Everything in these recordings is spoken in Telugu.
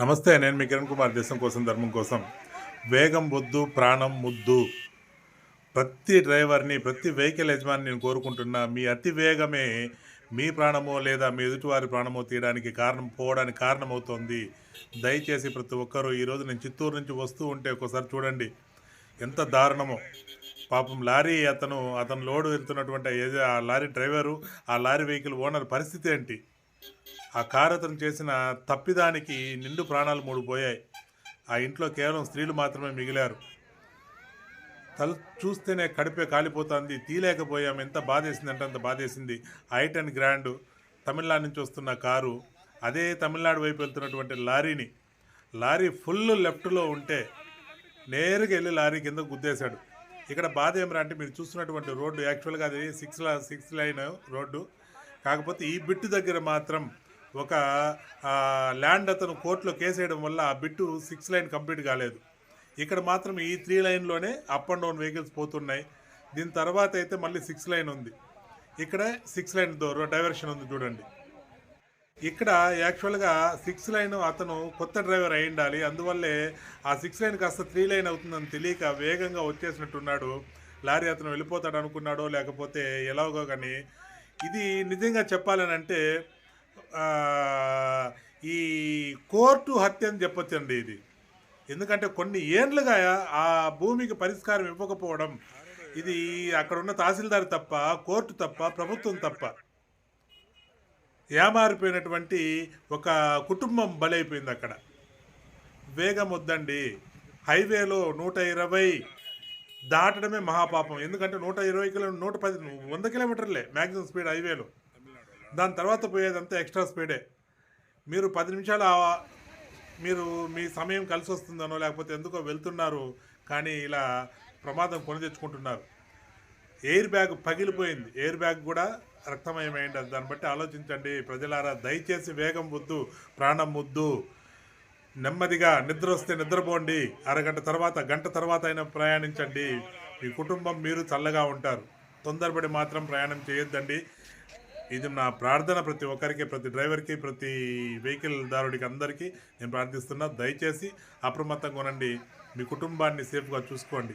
నమస్తే నేను మీ కిరణ్ కుమార్. దేశం కోసం ధర్మం కోసం. వేగం వద్దు ప్రాణం ముద్దు. ప్రతి డ్రైవర్ని ప్రతి వెహికల్ యజమాని నేను కోరుకుంటున్నా మీ అతి వేగమే మీ ప్రాణమో లేదా మీ ఎదుటివారి ప్రాణమో తీయడానికి కారణం పోవడానికి కారణమవుతోంది. దయచేసి ప్రతి ఒక్కరూ ఈరోజు నేను చిత్తూరు నుంచి వస్తూ ఉంటే ఒకసారి చూడండి. ఎంత దారుణమో. పాపం లారీ అతను అతను లోడు వెళ్తున్నటువంటి ఏదో ఆ లారీ డ్రైవరు ఆ లారీ వెహికల్ ఓనర్ పరిస్థితి ఏంటి? ఆ కారు అతను చేసిన తప్పిదానికి నిండు ప్రాణాలు మూడు పోయాయి. ఆ ఇంట్లో కేవలం స్త్రీలు మాత్రమే మిగిలారు. తల చూస్తేనే కడిపే కాలిపోతుంది. తీలేకపోయాం ఎంత బాధేసిందంటే అంత బాధేసింది. హైట్ అండ్ గ్రాండ్ తమిళనాడు నుంచి వస్తున్న కారు అదే తమిళనాడు వైపు వెళ్తున్నటువంటి లారీని. లారీ ఫుల్ లెఫ్ట్లో ఉంటే నేరుగా వెళ్ళి లారీ కింద గుద్దేశాడు. ఇక్కడ బాధ ఏమరా అంటే మీరు చూస్తున్నటువంటి రోడ్డు యాక్చువల్గా అది సిక్స్ సిక్స్ లైన్ రోడ్డు. కాకపోతే ఈ బిట్టు దగ్గర మాత్రం ఒక ల్యాండ్ అతను కోర్టులో కేసేయడం వల్ల ఆ బిట్టు సిక్స్ లైన్ కంప్లీట్ కాలేదు. ఇక్కడ మాత్రం ఈ త్రీ లైన్లోనే అప్ అండ్ డౌన్ వెహికల్స్ పోతున్నాయి. దీని తర్వాత అయితే మళ్ళీ సిక్స్ లైన్ ఉంది. ఇక్కడ సిక్స్ లైన్ డైవర్షన్ ఉంది చూడండి. ఇక్కడ యాక్చువల్గా సిక్స్ లైన్ అతను కొత్త డ్రైవర్ అయి ఉండాలి. అందువల్లే ఆ సిక్స్ లైన్ కాస్త త్రీ లైన్ అవుతుందని తెలియక వేగంగా వచ్చేసినట్టున్నాడు. లారీ అతను వెళ్ళిపోతాడు అనుకున్నాడో లేకపోతే ఎలాగో కానీ ఇది నిజంగా చెప్పాలని అంటే ఈ కోర్టు హత్య అని చెప్పొచ్చండి ఇది. ఎందుకంటే కొన్ని ఏండ్లుగా ఆ భూమికి పరిష్కారం ఇవ్వకపోవడం ఇది అక్కడ ఉన్న తహసీల్దార్ తప్ప కోర్టు తప్ప ప్రభుత్వం తప్ప ఏమారిపోయినటువంటి ఒక కుటుంబం బలైపోయింది అక్కడ. వేగం వద్దండి. హైవేలో నూట ఇరవై దాటడమే మహాపాపం. ఎందుకంటే నూట ఇరవై కిలో నూట పది వంద కిలోమీటర్లే మ్యాక్సిమం స్పీడ్ హైవేలో. దాని తర్వాత పోయేదంతా ఎక్స్ట్రా స్పీడే. మీరు పది నిమిషాలు మీరు మీ సమయం కలిసి వస్తుందనో లేకపోతే ఎందుకో వెళ్తున్నారు కానీ ఇలా ప్రమాదం కొని తెచ్చుకుంటున్నారు. ఎయిర్ బ్యాగ్ పగిలిపోయింది. ఎయిర్ బ్యాగ్ కూడా రక్తమయమైంది. దాన్ని బట్టి ఆలోచించండి. ప్రజలారా దయచేసి వేగం వద్దు ప్రాణం వద్దు. నెమ్మదిగా నిద్ర వస్తే నిద్రపోండి. అరగంట తర్వాత గంట తర్వాత అయినా ప్రయాణించండి. మీ కుటుంబం మీరు చల్లగా ఉంటారు. తొందరపడి మాత్రం ప్రయాణం చేయొద్దండి. ఇది నా ప్రార్థన ప్రతి ఒక్కరికి ప్రతి డ్రైవర్కి ప్రతి వెహికల్ దారుడికి అందరికీ నేను ప్రార్థిస్తున్నా. దయచేసి అప్రమత్తంగా ఉండండి. మీ కుటుంబాన్ని సేఫ్గా చూసుకోండి.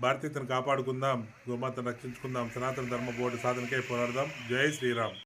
భారతీయతను కాపాడుకుందాం. గోమాతను రక్షించుకుందాం. సనాతన ధర్మ బోర్డు సాధనకై పోరాడదాం. జై శ్రీరామ్.